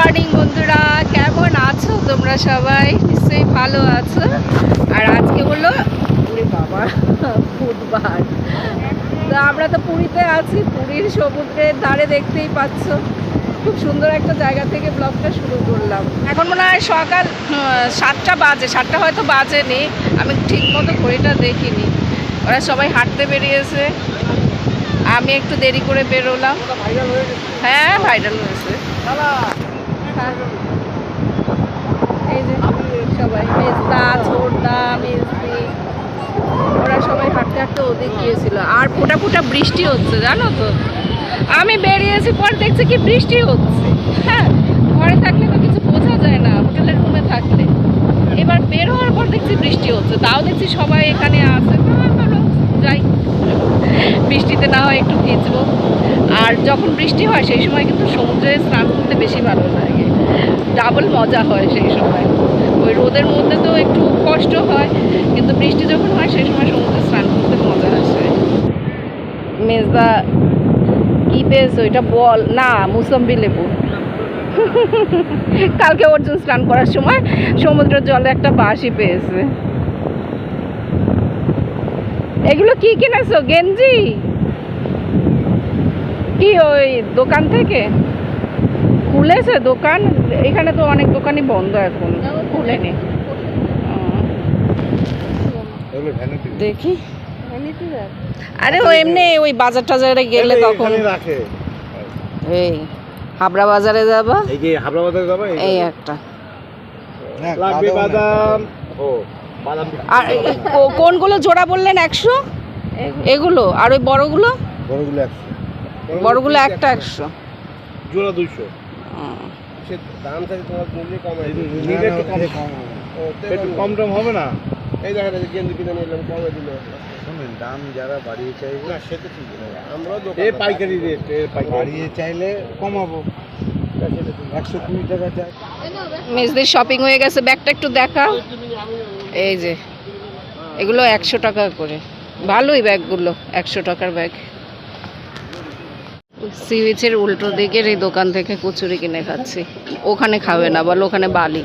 Morning বন্ধুরা, কেমন আছো তোমরা সবাই? নিশ্চয়ই ভালো আছো। আর আজকে হলো বাবা, বুধবার। তো আমরা তো পুরীতে আছি, পুরীর সমুদ্রের ধারে দেখতেই পাচ্ছ। খুব সুন্দর একটা জায়গা থেকে ব্লগটা শুরু করলাম। এখন মনে হয় সকাল সাতটা বাজে, সাতটা হয়তো বাজেনি। আমি ঠিক মতো ঘড়িটা দেখিনি। ওরা সবাই হাঁটতে বেরিয়েছে। আমি একটু দেরি করে বেরোলাম। হ্যাঁ ভাইরাল হয়েছে। হ্যাঁ। এই যে সবাই, মেজদা ছোটদা মেজদি, ওরা সবাই হাঁটতে হাঁটতে ওদিক গিয়েছিল। আর ফোটা ফোটা বৃষ্টি হচ্ছে, জানো তো? আমি বেরিয়েছি, পর দেখছি কি বৃষ্টি হচ্ছে। হ্যাঁ ঘরে থাকলে তো কিছু বোঝা যায় না হোটেলের রুমে থাকলে। এবার বের হওয়ার পর দেখছি বৃষ্টি হচ্ছে, তাও দেখছি সবাই এখানে আছে। যাই। বৃষ্টিতে না হয় একটু ভিজবো। আর যখন বৃষ্টি হয়, সেই সময় কিন্তু সমুদ্রে স্নান করতে বেশি ভালো লাগে। ডাবল মজা হয় সেই সময়। ওই রোদের মধ্যে তো একটু কষ্ট হয়, কিন্তু বৃষ্টি যখন হয়, সেই সময় সমুদ্রে স্নান করতে মজা আসে। মেজদা, কি পেয়েছ? এটা বল। না, মুসম্বি লেবু। কালকে অর্জুন স্নান করার সময় সমুদ্রের জলে একটা বাঁশি পেয়েছে। এগুলো কি কিনেছো? গেঞ্জি? কি ওই দোকান থেকে? খুলেছে দোকান? এখানে তো অনেক দোকানই বন্ধ এখন। খুলেনি। দেখি। আরে ও এমনি ওই বাজার টাজারে গেলে তখন রাখে। এই হাবড়া বাজারে যাবা? এই যে হাবড়া বাজারে যাবে? এই একটা। লাগবে বাদাম ও বাদাম আর কোনগুলো জোড়া বললেন একশো? এগুলো? আর ওই বড়গুলো? বড়গুলো একশো। বড়গুলো একটা একশো। জোড়া দুইশো। সে দাম থাকে তোমার নিলে কম নিলে একটু কম। একটু কম টম হবে না? এই কিনে নিলাম কমে দিল। শুনুন দাম যারা বাড়িয়ে চাইবে না সে তো ঠিক আমরাও এই পাইকারি রেট বাড়িয়ে চাইলে কমাবো। একশো কুড়ি টাকা চাই। মেজদের শপিং হয়ে গেছে। ব্যাগটা একটু দেখা। এই যে এগুলো একশো টাকা করে। ভালোই ব্যাগগুলো একশো টাকার ব্যাগ। সি বিচের উল্টো দিকের এই দোকান থেকে কচুরি কিনে খাচ্ছি। ওখানে খাবে না বলে ওখানে বালি।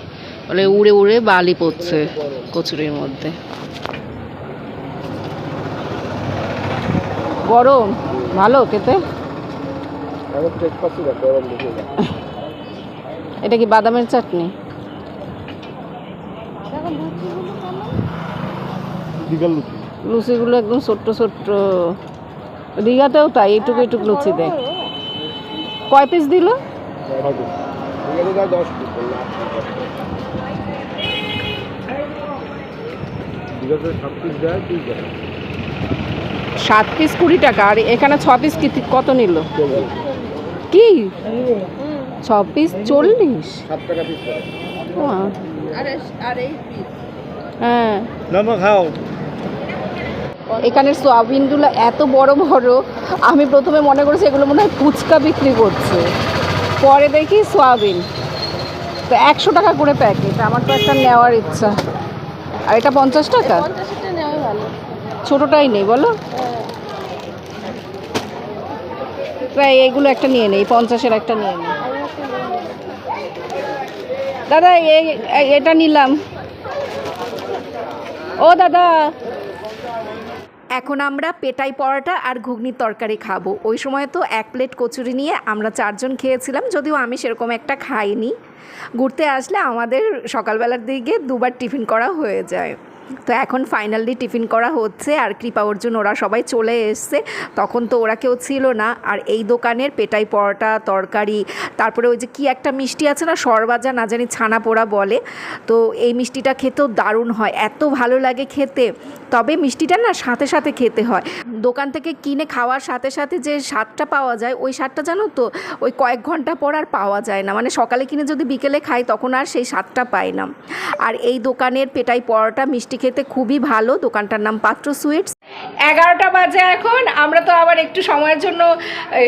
বলে উড়ে উড়ে বালি পড়ছে কচুরির মধ্যে। গরম? ভালো খেতে? এটা কি বাদামের চাটনি? লুচিগুলো একদম ছোট্ট ছোট্ট। দীঘাতেও তাই এইটুকু এইটুকু লুচি দেয় কয় পিস দিল? সাত পিস কুড়ি টাকা আর এখানে ছ পিস কি কত নিল? কি? ছ পিস চল্লিশ? সাত টাকা পিস করে। ওয়া। হ্যাঁ। খাও। এখানের সোয়াবিনগুলো এত বড় বড় আমি প্রথমে মনে করেছি এগুলো মনে হয় ফুচকা বিক্রি করছে। পরে দেখি সোয়াবিন। তো একশো টাকা করে প্যাকেট আমার তো একটা নেওয়ার ইচ্ছা। আর এটা পঞ্চাশ টাকা? ছোটোটাই নেই বলো। প্রায় এগুলো একটা নিয়ে নেই পঞ্চাশের একটা নিয়ে নেই। দাদা এই- এটা নিলাম। ও দাদা এখন আমরা পেটাই পরোটা আর ঘুগনির তরকারি খাব। ওই সময় তো এক প্লেট কচুরি নিয়ে আমরা চারজন খেয়েছিলাম, যদিও আমি সেরকম একটা খাইনি। ঘুরতে আসলে আমাদের সকালবেলার দিকে দুবার টিফিন করা হয়ে যায়। তো এখন ফাইনালি টিফিন করা হচ্ছে আর কৃপা অর্জুন, ওরা সবাই চলে এসছে। তখন তো ওরা কেউ ছিল না। আর এই দোকানের পেটাই পরোটা, তরকারি, তারপরে ওই যে কি একটা মিষ্টি আছে না, সরবাজা না জানি ছানা পোড়া বলে। তো এই মিষ্টিটা খেতেও দারুণ হয়। এত ভালো লাগে খেতে। তবে মিষ্টিটা না সাথে সাথে খেতে হয়। দোকান থেকে কিনে খাওয়ার সাথে সাথে যে স্বাদটা পাওয়া যায়, ওই স্বাদটা জানো তো? ওই কয়েক ঘণ্টা পর আর পাওয়া যায় না। মানে সকালে কিনে যদি বিকেলে খাই, তখন আর সেই স্বাদটা পাই না। আর এই দোকানের পেটাই পরোটা মিষ্টি খেতে খুবই ভালো। দোকানটার নাম পাত্র সুইটস। এগারোটা বাজে এখন। আমরা তো আবার একটু সময়ের জন্য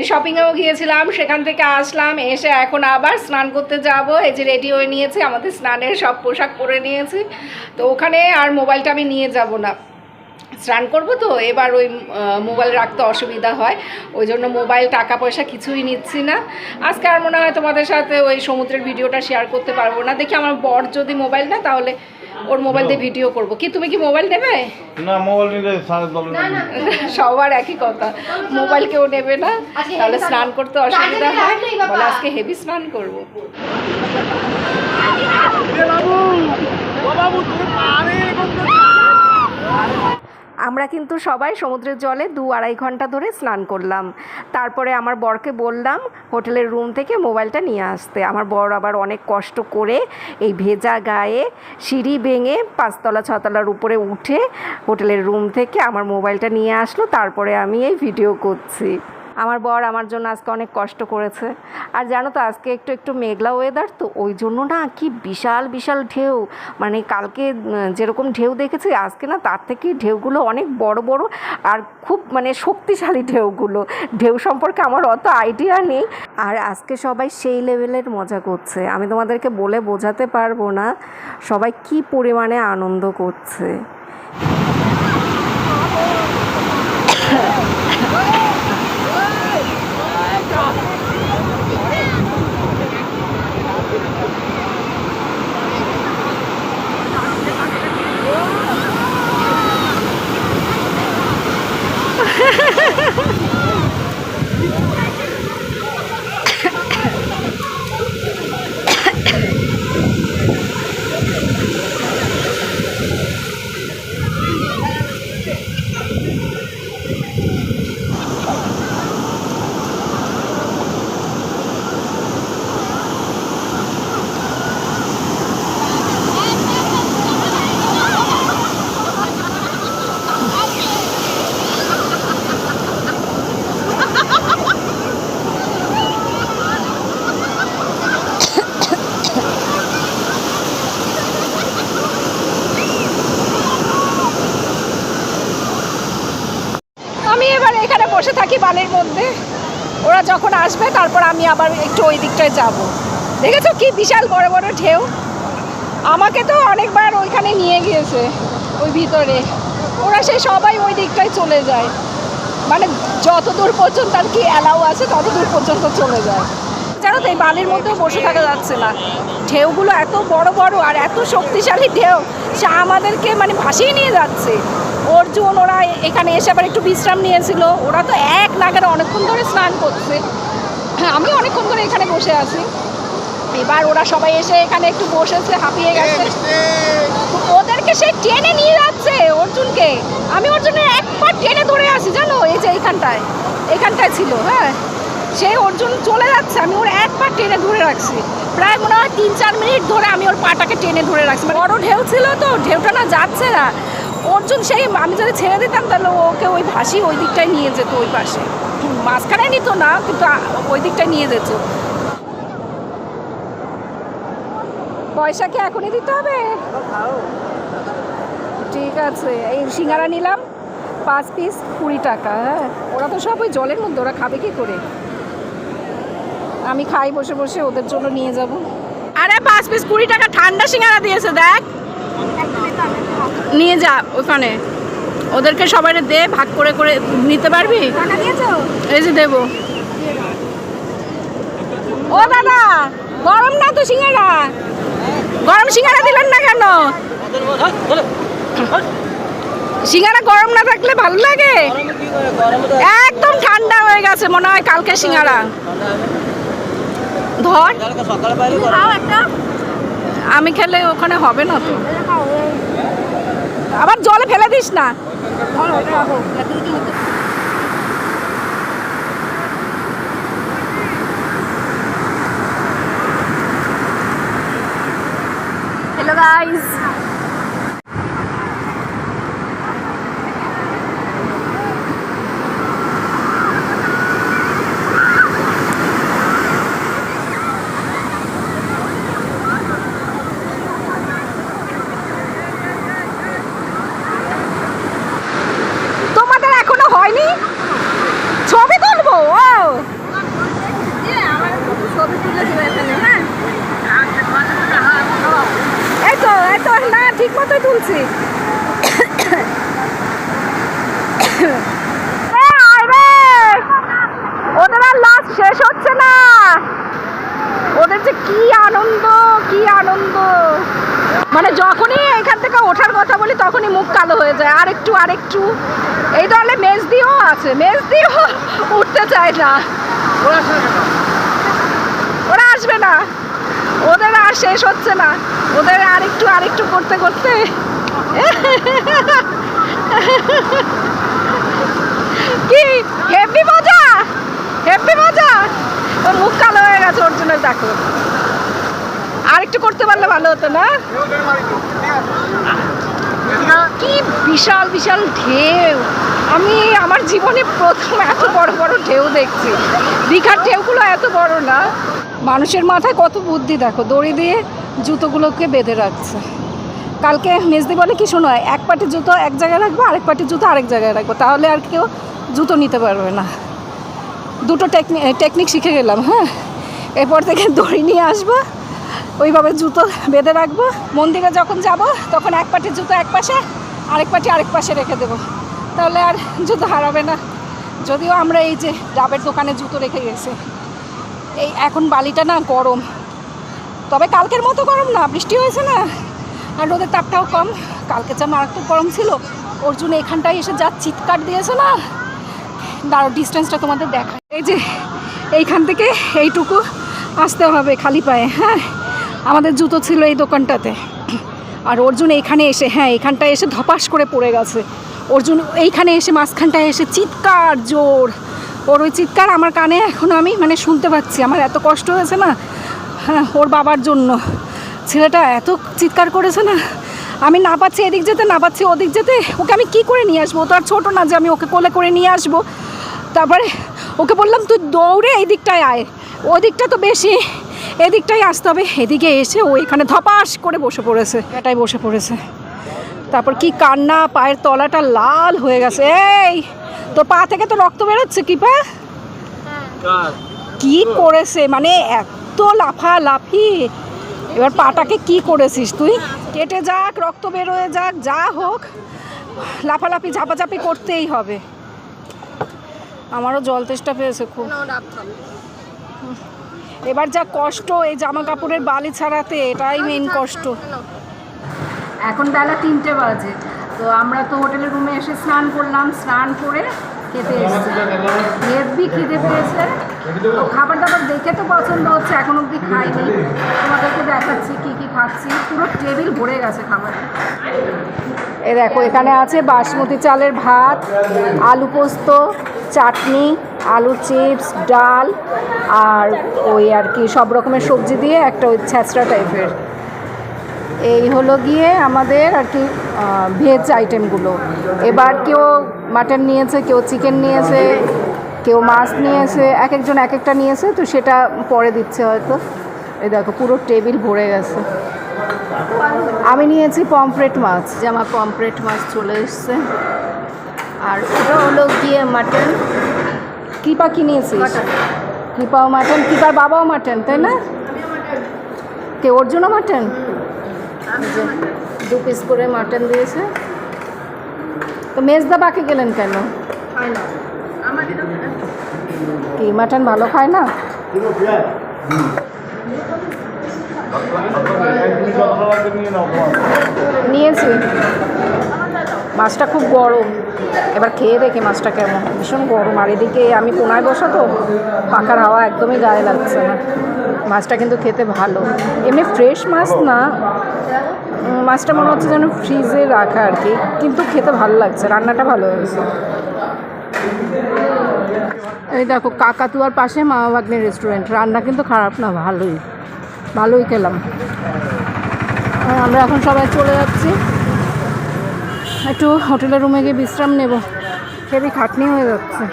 শপিংয়েও গিয়েছিলাম। সেখান থেকে আসলাম, এসে এখন আবার স্নান করতে যাব। এই যে রেডি হয়ে নিয়েছি, আমাদের স্নানের সব পোশাক পরে নিয়েছি। তো ওখানে আর মোবাইলটা আমি নিয়ে যাব না। স্নান করব তো এবার ওই মোবাইল রাখতে অসুবিধা হয় ওই জন্য মোবাইল টাকা পয়সা কিছুই নিচ্ছি না। আজকে আর মনে হয় তোমাদের সাথে ওই সমুদ্রের ভিডিওটা শেয়ার করতে পারব না। দেখি আমার বর যদি মোবাইল না তাহলে ওর মোবাইল দিয়ে ভিডিও করব। কি তুমি কি মোবাইল নেবে না মোবাইল নিলে সবার একই কথা। মোবাইল কেউ নেবে না। তাহলে স্নান। করতে অসুবিধা হয়। বলে আজকে হেভি স্নান করব। আমরা কিন্তু সবাই সমুদ্রের জলে দু আড়াই ঘণ্টা ধরে স্নান করলাম। তারপরে আমার বরকে বললাম, হোটেলের রুম থেকে মোবাইলটা নিয়ে আসতে। আমার বর আবার অনেক কষ্ট করে এই ভেজা গায়ে সিঁড়ি ভেঙে পাঁচতলা ছতলার উপরে উঠে হোটেলের রুম থেকে আমার মোবাইলটা নিয়ে আসলো। তারপরে আমি এই ভিডিও করছি। আমার বর আমার জন্য আজকে অনেক কষ্ট করেছে। আর জানো তো, আজকে একটু একটু মেঘলা ওয়েদার তো ওই জন্য না কি বিশাল বিশাল ঢেউ। মানে কালকে যেরকম ঢেউ দেখেছি, আজকে না তার থেকে ঢেউগুলো অনেক বড় বড় আর খুব মানে শক্তিশালী ঢেউগুলো। ঢেউ সম্পর্কে আমার অত আইডিয়া নেই। আর আজকে সবাই সেই লেভেলের মজা করছে। আমি তোমাদেরকে বলে বোঝাতে পারব না সবাই কি পরিমাণে আনন্দ করছে। Ha ha ha! আমি এবার এখানে বসে থাকি বালির মধ্যে। ওরা যখন আসবে, তারপর আমি আবার একটু ওই দিকটায় যাব। দেখেছ কি বিশাল বড় বড় ঢেউ? আমাকে তো অনেকবার ওইখানে নিয়ে গিয়েছে, ওই ভিতরে। ওরা সেই সবাই ওই দিকটায় চলে যায়। মানে যত দূর পর্যন্ত আর কি অ্যালাউ আছে তত দূর পর্যন্ত চলে যায়। জানো তো, এই বালির মধ্যেও বসে থাকা যাচ্ছে না। ঢেউগুলো এত বড় বড় আর এত শক্তিশালী ঢেউ, সে আমাদেরকে মানে ভাসিয়ে নিয়ে যাচ্ছে। অর্জুন ওরা এখানে এসে আবার একটু বিশ্রাম নিয়েছিল। ওরা তো এক নাগারে অনেকক্ষণ ধরে স্নান করছে। হ্যাঁ আমি অনেকক্ষণ ধরে এখানে বসে আছি। এবার ওরা সবাই এসে এখানে একটু বসেছে হাঁপিয়ে গেছে। ওদেরকে সে টেনে নিয়ে যাচ্ছে অর্জুনকে। আমি অর্জুনের একবার টেনে ধরে আছি জানো? এই যে এইখানটায় এইখানটায় ছিল হ্যাঁ? সে অর্জুন চলে যাচ্ছে আমি ওর একবার টেনে ধরে রাখছি। প্রায় মনে হয় তিন চার মিনিট ধরে আমি ওর পাটাকে টেনে ধরে রাখছি। মানে বড় ঢেউ ছিল তো ঢেউটা না যাচ্ছে না। অর্জুন সেই, আমি যদি ছেড়ে দিতাম তাহলে ওকে ওই ভাসি ওই দিকটায় নিয়ে যেত ওই পাশে। মাঝখানে নিত না, কিন্তু ওই দিকটায় নিয়ে যেত। পয়সা কি এখনই দিতে হবে? ঠিক আছে, এই সিঙ্গারা নিলাম, পাঁচ পিস কুড়ি টাকা হ্যাঁ। ওরা তো সব ওই জলের মধ্যে, ওরা খাবে কি করে? আমি খাই বসে বসে, ওদের জন্য নিয়ে যাব। আরে পাঁচ পিস কুড়ি টাকা, ঠান্ডা সিঙ্গারা দিয়েছে, দেখ। নিয়ে যা ওখানে। ওদেরকে সবাই দে ভাগ করে করে নিতে পারবি? এই যে দেবো। ও দাদা গরম না তো সিঙ্গারা? গরম সিঙ্গারা দিলেন না কেন? সিঙ্গারা গরম না থাকলে ভালো লাগে? একদম ঠান্ডা হয়ে গেছে মনে হয় কালকে সিঙ্গারা। ধর। আমি খেলে ওখানে হবে না তো। আবার জলে ফেলে দিস না। হ্যালো গাইস তোমাদের এখনও হয়নি মানে যখনই এখান থেকে ওঠার কথা বলি তখনই মুখ কালো হয়ে যায় আর একটু এই দলে মেজ দিয়েও আছে মেজ দিয়েও উঠতে চায় না। ওরা আসবে না ওদের আর শেষ হচ্ছে না। ওদের আর একটু আর একটু করতে করতে। কি হেভি মজা? হেভি মজা? ওর মুখ কালো হয়ে গেছে অর্জুনের দেখো। আর একটু করতে পারলে ভালো হতো না? কি বিশাল বিশাল ঢেউ। আমি আমার জীবনে প্রথম এত বড় বড় ঢেউ দেখছি। দীঘার ঢেউগুলো এত বড় না। মানুষের মাথায় কত বুদ্ধি দেখো, দড়ি দিয়ে জুতোগুলোকে বেঁধে রাখছে। কালকে মেজদি বলে কি শোনো, এক পাটি জুতো এক জায়গায় রাখব, আরেক পাটি জুতো আরেক জায়গায় রাখব, তাহলে আর কেউ জুতো নিতে পারবে না। দুটো টেকনিক টেকনিক শিখে গেলাম হ্যাঁ? এরপর থেকে দড়ি নিয়ে আসব। ওইভাবে জুতো বেঁধে রাখব। মন্দিরে যখন যাব, তখন এক পাটি জুতো এক পাশে, আরেক পাটি আরেক পাশে রেখে দেবো। তাহলে আর জুতো হারাবে না। যদিও আমরা এই যে ডাবের দোকানে জুতো রেখে গেছি। এই এখন বালিটা না গরম। তবে কালকের মতো গরম না, বৃষ্টি হয়েছে না। আর রোদের তাপটাও কম। কালকে যা মারাত্মক গরম ছিল, অর্জুন এখানটায় এসে যা চিৎকার দিয়েছে না দাঁড়ো ডিস্টেন্সটা তোমাদের দেখা এই যে এইখান থেকে এইটুকু আসতে হবে খালি পায়ে হ্যাঁ? আমাদের জুতো ছিল এই দোকানটাতে। আর অর্জুন এইখানে এসে হ্যাঁ এখানটায় এসে ধপাস করে পড়ে গেছে। অর্জুন এইখানে এসে মাঝখানটায় এসে চিৎকার, জোর। ওর ওই চিৎকার আমার কানে এখন আমি মানে শুনতে পাচ্ছি। আমার এত কষ্ট হয়েছে না হ্যাঁ ওর বাবার জন্য। ছেলেটা এত চিৎকার করেছে না, আমি না পাচ্ছি এদিক যেতে, না পাচ্ছি ওদিক যেতে। ওকে আমি কি করে নিয়ে আসব? তো আর ছোটো না যে আমি ওকে কোলে করে নিয়ে আসব। তারপরে ওকে বললাম, তুই দৌড়ে এই দিকটায় আয়। ওদিকটা তো বেশি এদিকটাই আসতে হবে এদিকে এসে ও এখানে ধপাস করে বসে পড়েছে এটাই বসে পড়েছে। তারপর কি কান্না পায়ের তলাটা লাল হয়ে গেছে। এই তোর পা থেকে তো রক্ত বেরোচ্ছে কি পা কি করেছে মানে এত লাফা লাফি এবার পাটাকে কি করেছিস তুই? কেটে যাক রক্ত বেরোয় যাক যা হোক। লাফালাফি ঝাপাঝাপি করতেই হবে। আমারও জল তেষ্টা পেয়েছে খুব। এবার যা কষ্ট, এই জামা কাপড়ের বালি ছাড়াতে এটাই মেন কষ্ট। এখন বেলা তিনটে বাজে, তো আমরা তো হোটেলের রুমে এসে স্নান করলাম, স্নান করে খেতে এসেছি। হেভি খিদে তো খাবার দাবার দেখে তো পছন্দ হচ্ছে, এখন অবধি খাইনি। তোমাদেরকে দেখাচ্ছি কি কি খাচ্ছি। পুরো টেবিল ভরে গেছে খাবার। এ দেখো, এখানে আছে বাসমতি চালের ভাত, আলু পোস্ত, চাটনি আলু চিপস, ডাল আর ওই আর কি সব রকমের সবজি দিয়ে একটা ওই ছ্যাঁচড়া টাইপের। এই হলো গিয়ে আমাদের আর কি ভেজ আইটেমগুলো এবার কেউ মাটন নিয়েছে, কেউ চিকেন নিয়েছে, কেউ মাছ নিয়েছে এক একজন এক একটা নিয়েছে, তো সেটা পরে দিচ্ছে হয়তো। এই দেখো, পুরো টেবিল ভরে গেছে। আমি নিয়েছি পমফ্রেট মাছ। যে আমার পমফ্রেট মাছ চলে এসছে। আর ওটা হলো গিয়ে মাটন কৃপা কি নিয়েছিস কৃপাও মাটন কৃপার বাবাও মাটন তাই না? কে ওর জন্য মাটন? দু পিস করে মাটন দিয়েছে। তো মেজদা বাকি গেলেন কেন? কি মাটন ভালো খায় না? নিয়েছি। মাছটা খুব গরম। এবার খেয়ে দেখি মাছটা কেমন। ভীষণ গরম। আর এদিকে আমি কোনায় বসা তো, পাখার হাওয়া একদমই গায়ে লাগছে না। মাছটা কিন্তু খেতে ভালো। এমনি ফ্রেশ মাছ না। মাছটা মনে হচ্ছে যেন ফ্রিজে রাখা আর কি। কিন্তু খেতে ভালো লাগছে। রান্নাটা ভালো হয়েছে। এই দেখো, কাকাতুয়ার পাশে মামা বাগনের রেস্টুরেন্ট রান্না কিন্তু খারাপ না, ভালোই। ভালোই খেলাম। আমরা এখন সবাই চলে যাচ্ছি। একটু হোটেলের রুমে গিয়ে বিশ্রাম নেব। হেভি খাটনি হয়ে যাচ্ছে।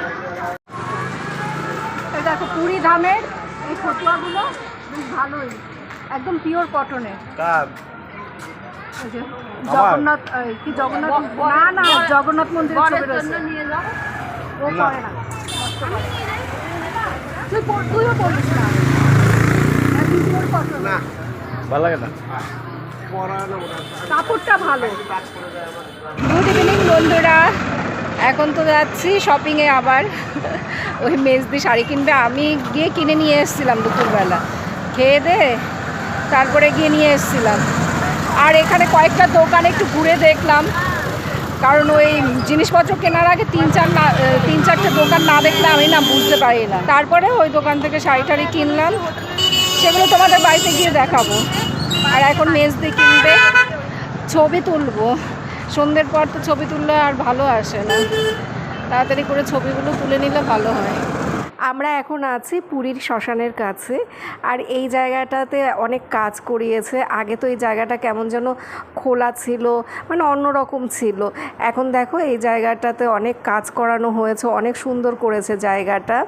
এই দেখো পুরী ধামের এই ফতুয়াগুলো বেশ ভালোই। একদম পিওর কটনের জগন্নাথ কি জগন্নাথ? না না জগন্নাথ মন্দিরের ছবি রয়েছে। ও পরে না। তুই তুইও পড়িস না। ভালো লাগে না? কাপড়টা ভালো। গুড ইভিনিং বন্ধুরা। এখন তো যাচ্ছি শপিংয়ে আবার। ওই মেজদি শাড়ি কিনবে। আমি গিয়ে কিনে নিয়ে এসেছিলাম দুপুরবেলা। খেয়ে দে, তারপরে গিয়ে নিয়ে এসেছিলাম। আর এখানে কয়েকটা দোকান একটু ঘুরে দেখলাম। কারণ ওই জিনিসপত্র কেনার আগে তিন চার না তিন চারটে দোকান না দেখলে আমি না বুঝতে পারি না। তারপরে ওই দোকান থেকে শাড়ি টাড়ি কিনলাম। সেগুলো তোমাদের বাড়িতে গিয়ে দেখাবো। আর এখন মেজদি কিনবে। ছবি তুলবো। সন্ধ্যের পর তো ছবি তুললে আর ভালো আসে না। তাড়াতাড়ি করে ছবিগুলো তুলে নিলে ভালো হয়। আমরা এখন আছি পুরীর শ্মশানের কাছে। আর এই জায়গাটাতে অনেক কাজ করিয়েছে। আগে তো এই জায়গাটা কেমন যেন খোলা ছিল মানে অন্যরকম ছিল। এখন দেখো এই জায়গাটাতে অনেক কাজ করানো হয়েছে, অনেক সুন্দর করেছে জায়গাটা।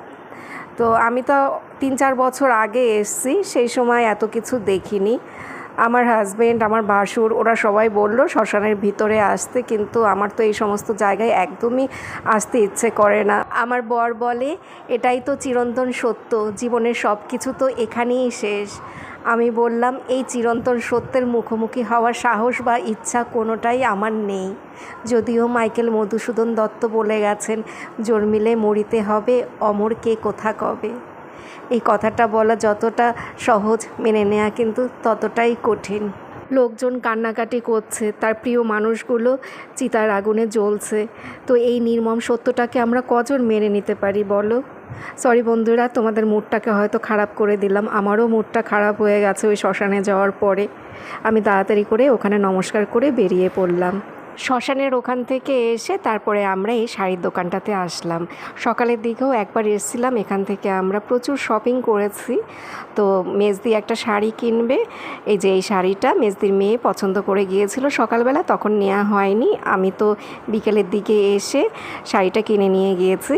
তো আমি তো তিন চার বছর আগে এসছি, সেই সময় এত কিছু দেখিনি। আমার হাজবেন্ড আমার ভাসুর ওরা সবাই বলল, শ্মশানের ভিতরে আসতে, কিন্তু আমার তো এই সমস্ত জায়গায় একদমই আসতে ইচ্ছে করে না। আমার বর বলে, এটাই তো চিরন্তন সত্য, জীবনের সব কিছু তো এখানেই শেষ। আমি বললাম, এই চিরন্তন সত্যের মুখোমুখি হওয়ার সাহস বা ইচ্ছা কোনোটাই আমার নেই। যদিও মাইকেল মধুসূদন দত্ত বলে গেছেন, জন্মিলে মরিতে হবে, অমর কে কোথা কবে? এই কথাটা বলা যতটা সহজ মেনে নেওয়া কিন্তু ততটাই কঠিন। লোকজন কান্নাকাটি করছে, তার প্রিয় মানুষগুলো চিতার আগুনে জ্বলছে। তো এই নির্মম সত্যটাকে আমরা কজন মেনে নিতে পারি বলো? সরি বন্ধুরা, তোমাদের মুডটাকে হয়তো খারাপ করে দিলাম। আমারও মুডটা খারাপ হয়ে গেছে ওই শ্মশানে যাওয়ার পরে। আমি তাড়াতাড়ি করে ওখানে নমস্কার করে বেরিয়ে পড়লাম। শ্মশানের ওখান থেকে এসে তারপরে আমরা এই শাড়ির দোকানটাতে আসলাম। সকালের দিকেও একবার এসেছিলাম, এখান থেকে আমরা প্রচুর শপিং করেছি। তো মেজদি একটা শাড়ি কিনবে, এই যে এই শাড়িটা মেজদির মেয়ে পছন্দ করে গিয়েছিল সকালবেলা, তখন নেওয়া হয়নি। আমি তো বিকেলের দিকে এসে শাড়িটা কিনে নিয়ে গিয়েছি।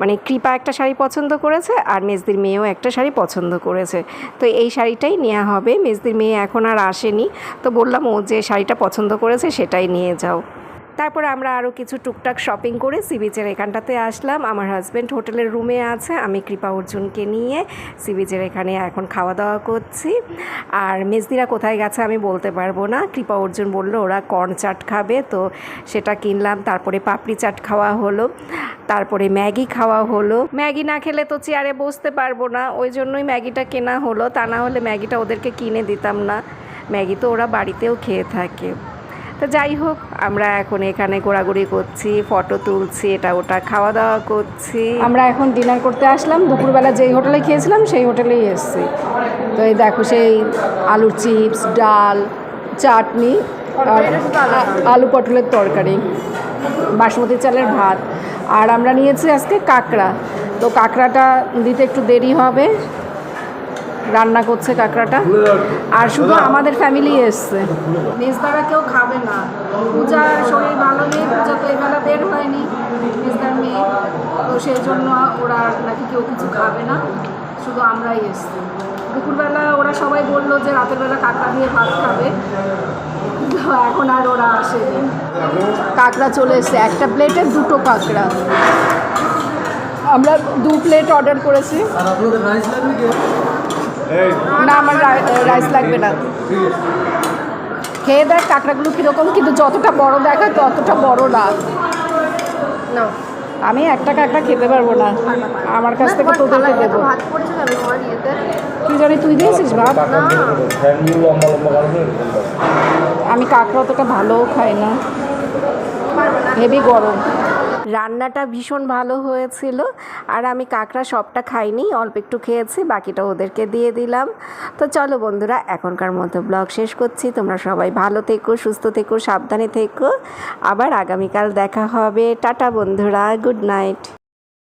মানে কৃপা একটা শাড়ি পছন্দ করেছে আর মেজদির মেয়েও একটা শাড়ি পছন্দ করেছে। তো এই শাড়িটাই নেওয়া হবে। মেজদির মেয়ে এখন আর আসেনি। তো বললাম, ও যে শাড়িটা পছন্দ করেছে সেটাই নিয়ে যাও। তারপরে আমরা আরও কিছু টুকটাক শপিং করে সি বিচের এখানটাতে আসলাম। আমার হাজব্যান্ড হোটেলের রুমে আছে। আমি কৃপা অর্জুনকে নিয়ে সি বিচের এখানে এখন খাওয়া দাওয়া করছি। আর মেজদিরা কোথায় গেছে আমি বলতে পারব না। কৃপা অর্জুন বলল, ওরা কর্ন চাট খাবে। তো সেটা কিনলাম। তারপরে পাপড়ি চাট খাওয়া হলো। তারপরে ম্যাগি খাওয়া হলো। ম্যাগি না খেলে তো চেয়ারে বসতে পারব না। ওই জন্যই ম্যাগিটা কেনা হলো। তা না হলে ম্যাগিটা ওদেরকে কিনে দিতাম না। ম্যাগি তো ওরা বাড়িতেও খেয়ে থাকে। তো যাই হোক, আমরা এখন এখানে ঘোরাঘুরি করছি, ফটো তুলছি, এটা ওটা খাওয়া দাওয়া করছি। আমরা এখন ডিনার করতে আসলাম। দুপুরবেলা যেই হোটেলে খেয়েছিলাম, সেই হোটেলেই এসেছি। তো এই দেখো, সেই আলুর চিপস, ডাল, চাটনি আলু পটলের তরকারি, বাসমতি চালের ভাত। আর আমরা নিয়েছি আজকে কাঁকড়া। তো কাঁকড়াটা দিতে একটু দেরি হবে। রান্না করছে কাঁকড়াটা। আর শুধু আমাদের ফ্যামিলি এসছে। মেজদারা কেউ খাবে না। পূজার শরীর ভালো নেই, পূজা তো এবেলা বের হয়নি, মেজদার মেয়ে। তো সেই জন্য ওরা নাকি কেউ কিছু খাবে না। শুধু আমরাই এসছি। দুপুরবেলা ওরা সবাই বলল যে রাতের বেলা কাঁকড়া দিয়ে ভাত খাবে। এখন আর ওরা আসেনি। কাঁকড়া চলে এসছে। একটা প্লেটে দুটো কাঁকড়া। আমরা দু প্লেট অর্ডার করেছি। না, আমার রাইস লাগবে না। খেয়ে দেখ, কাঁকড়াগুলো কীরকম, কিন্তু যতটা বড় দেখায় ততটা বড় না। না। আমি এক টাকা একটা খেতে পারব না। আমার কাছ থেকে তোদেরকে দেবো। তুই জানি তুই দিয়েছিস ভাত। আমি কাঁকড়া অতটা ভালোও খাই না। হেভি গরম। রান্নাটা ভীষণ ভালো হয়েছিল। আর আমি কাঁকড়া সবটা খাইনি, অল্প একটু খেয়েছি, বাকিটা ওদেরকে দিয়ে দিলাম। তো চলো বন্ধুরা, এখনকার মতো ব্লগ শেষ করছি। তোমরা সবাই ভালো থেকো, সুস্থ থেকো, সাবধানে থেকো। আবার আগামীকাল দেখা হবে। টাটা বন্ধুরা, গুড নাইট।